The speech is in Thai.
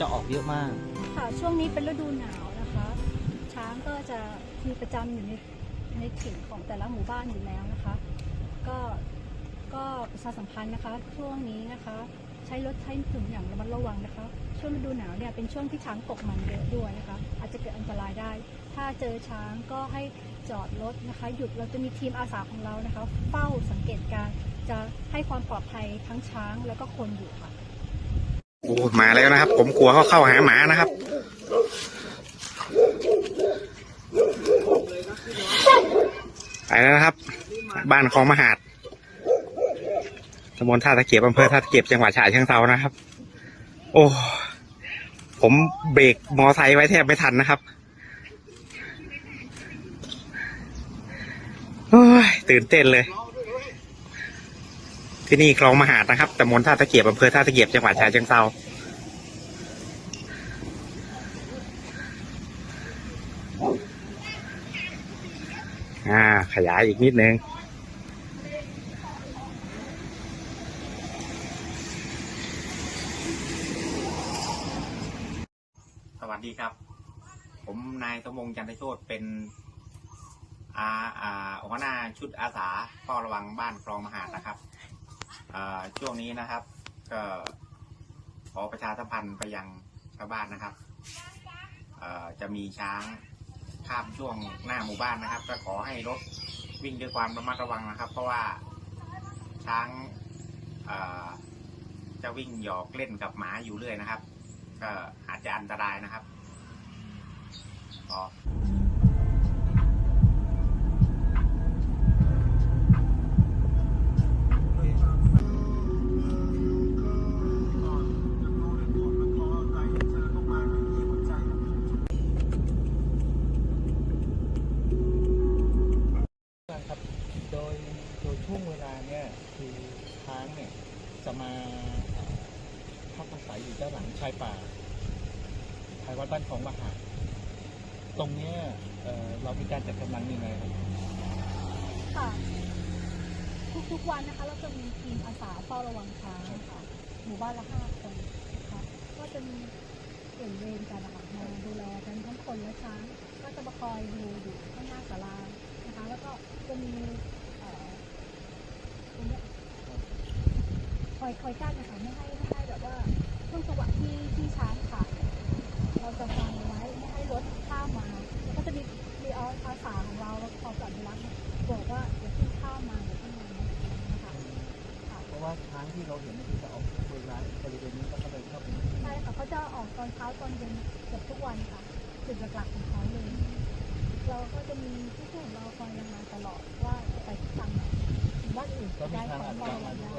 จะออกเยอะมาก ค่ะ ช่วงนี้เป็นฤดูหนาวนะคะ ช้างก็จะมีประจำอยู่ในในถิ่นของแต่ละหมู่บ้านอยู่แล้วนะคะ ก็ก็ประชาสัมพันธ์นะคะ ช่วงนี้นะคะ ใช้รถใช้ถนนอย่างระมัดระวังนะคะ ช่วงฤดูหนาวเนี่ยเป็นช่วงที่ช้างตกมันเยอะด้วยนะคะ อาจจะเกิดอันตรายได้ ถ้าเจอช้างก็ให้จอดรถนะคะ หยุดเราจะมีทีมอาสาของเรานะคะ เฝ้าสังเกตการจะให้ความปลอดภัยทั้งช้างแล้วก็คนอยู่ค่ะ โอ้มาแล้วนะครับ ผมกลัวเขาเข้าหาหมานะครับ ไปแล้วนะครับ บ้านของมหาดตำบลท่าตะเกียบอำเภอท่าตะเกียบจังหวัดฉะเชิงเทรานะครับ โอ้ ผมเบรกมอไซค์ไว้แทบไม่ทันนะครับโอ้ยตื่นเต้นเลย ที่นี่คลองมหาดนะครับตำบลท่าตะเกียบอำเภอท่าตะเกียบจังหวัดฉะเชิงเทราอ่า ขยายอีกนิดนึงสวัสดีครับ ผมนายสมวงศ์จันทโชตเป็นอาอาหัวหน้าชุดอาสาเฝ้าระวังบ้านคลองมหาดนะครับ ช่วงนี้นะครับ ก็ขอประชาสัมพันธ์ไปยังชาวบ้านนะครับจะมีช้างข้ามช่วงหน้าหมู่บ้านนะครับ ก็ขอให้รถวิ่งด้วยความระมัดระวังนะครับ เพราะว่าช้างจะวิ่งหยอกเล่นกับหมาอยู่เรื่อยนะครับ ก็อาจจะอันตรายนะครับอ๋อ จะมาพักอาศัยอยู่ด้านหลังชายป่าชายวัดบ้านของมหา ตรงเนี้ยเอ่อเรามีการจัดกำลังยังไงครับค่ะ ทุกๆวันนะคะ เราจะมีทีมอาสาเฝ้าระวังช้างค่ะ หมู่บ้านละห้าคนนะคะก็จะมีเปลี่ยนเวรกันนะคะมาดูแลกันทั้งคนและช้าง ก็จะมาคอยดูอยู่ข้างหน้าศาลานะคะ แล้วก็จะมีเอ่อตรงเนี้ยค อยคอยกั้นนะคะไม่ให้ไม่ให้แบบว่าช่วงจังหวะที่ที่ช้างผ่านเราจะฟังไว้ไม่ให้รถข้ามมาแล้วก็จะมีมีเอาอาสาของเราแล้วคอดภัยเนี่ยบอกว่าอย่าเพิ่งข้ามมาอย่าเพิ่งมานะคะค่ะเพราะว่าช้างที่เราเห็นนี่คือจะออกบริเวณบริเวณนี้ก็เลยเข้าไปในใช่ค่ะเขาจะออกตอนเช้าตอนเย็นเกือบทุกวันค่ะจุดหลักๆของเขาเลยเราก็จะมีผู้ช่วยของเราคอยรายงานตลอดว่าจะไปที่ทางไหนบ้านอื่นก็จะได้ของเรา